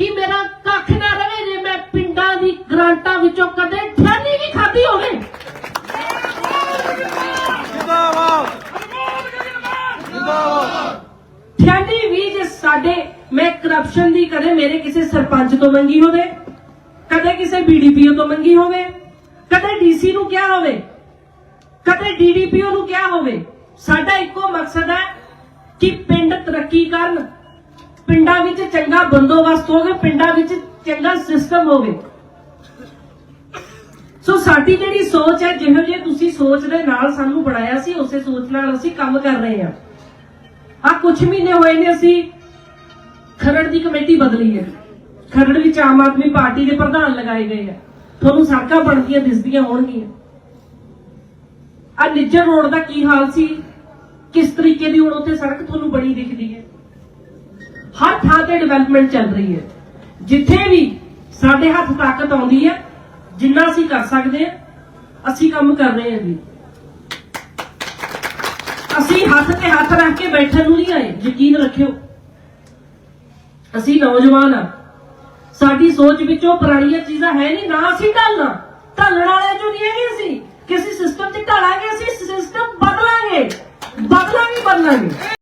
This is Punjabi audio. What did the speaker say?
ਕਿ ਮੇਰਾ ਕੱਖ ਨਾ ਰਵੇ ਜੇ ਮੈਂ ਪਿੰਡਾਂ ਦੀ ਗ੍ਰਾਂਟਾਂ ਵਿੱਚੋਂ ਕਦੇ ਠਾਨੀ ਵੀ ਖਾਧੀ ਹੋਵੇ। ਠਾਨੀ ਵੀ ਜੇ ਸਾਡੇ ਮੈਂ ਕਰਪਸ਼ਨ ਦੀ ਕਦੇ ਮੇਰੇ ਕਿਸੇ ਸਰਪੰਚ ਤੋਂ ਮੰਗੀ ਹੋਵੇ, ਕਦੇ ਕਿਸੇ ਬੀਡੀਪੀਓ ਤੋਂ ਮੰਗੀ ਹੋਵੇ, ਕਦੇ ਡੀਸੀ ਨੂੰ ਕਿਹਾ ਹੋਵੇ, ਕਦੇ ਡੀਡੀਪੀਓ ਨੂੰ ਕਿਹਾ ਹੋਵੇ, ਸਾਡਾ ਇੱਕੋ ਮਕਸਦ ਹੈ ਕਿ ਪਿੰਡ ਤਰੱਕੀ ਕਰਨ। ਪਿੰਡਾਂ ਵਿੱਚ ਚੰਗਾ ਬੰਦੋਬਸਤ ਹੋਵੇ, ਪਿੰਡਾਂ ਵਿੱਚ ਚੰਗਾ ਸਿਸਟਮ ਹੋਵੇ। ਸੋ ਸਾਡੀ ਜਿਹੜੀ ਸੋਚ ਹੈ, ਜਿਹੋ ਜਿਹੀ ਤੁਸੀਂ ਸੋਚ ਦੇ ਨਾਲ ਸਾਨੂੰ ਬਣਾਇਆ ਸੀ, ਉਸੇ ਸੋਚ ਨਾਲ ਅਸੀਂ ਕੰਮ ਕਰ ਰਹੇ ਹਾਂ। ਆ ਕੁਝ ਮਹੀਨੇ ਹੋਏ ਨੇ, ਅਸੀਂ ਖਰੜ ਦੀ ਕਮੇਟੀ ਬਦਲੀ ਹੈ। ਖਰੜ ਵਿੱਚ ਆਮ ਆਦਮੀ ਪਾਰਟੀ ਦੇ ਪ੍ਰਧਾਨ ਲਗਾਏ ਗਏ ਆ ਤੁਹਾਨੂੰ ਸੜਕਾਂ ਬਣਦੀਆਂ ਦਿਸਦੀਆਂ ਹੋਣਗੀਆਂ। ਆ ਨਿੱਜਰ ਰੋਡ ਦਾ ਕੀ ਹਾਲ ਸੀ? ਕਿਸ ਤਰੀਕੇ ਦੀ ਹੁਣ ਉੱਥੇ ਸੜਕ ਤੁਹਾਨੂੰ ਬਣੀ ਦਿਖਦੀ ਹੈ? ਹਰ ਥਾਂ ਤੇ ਡਿਵੈਲਪਮੈਂਟ ਚੱਲ ਰਹੀ ਹੈ। ਜਿੱਥੇ ਵੀ ਸਾਡੇ ਹੱਥ ਤਾਕਤ ਆਉਂਦੀ ਹੈ, ਜਿੰਨਾ ਅਸੀਂ ਕਰ ਸਕਦੇ ਹਾਂ, ਅਸੀਂ ਕੰਮ ਕਰ ਰਹੇ ਹਾਂ ਜੀ। ਅਸੀਂ ਹੱਥ ਤੇ ਹੱਥ ਰੱਖ ਕੇ ਬੈਠਣ ਨੂੰ ਨਹੀਂ ਆਏ, ਯਕੀਨ ਰੱਖਿਓ। ਅਸੀਂ ਨੌਜਵਾਨ ਆ ਸਾਡੀ ਸੋਚ ਵਿੱਚੋਂ ਪੁਰਾਣੀਆਂ ਚੀਜ਼ਾਂ ਹੈ ਨਹੀਂ, ਨਾ ਅਸੀਂ ਢਾਲਣਾ। ਢਲਣ ਵਾਲੇ ਚੋਂ ਨਹੀਂ ਹੈਗੇ ਅਸੀਂ। ਕਿਸੇ ਸਿਸਟਮ 'ਚ ਢਾਲਾਂਗੇ, ਅਸੀਂ ਸਿਸਟਮ ਬਦਲਾਂਗੇ। ਬਦਲਾਂਗੇ ਬਦਲਾਂਗੇ।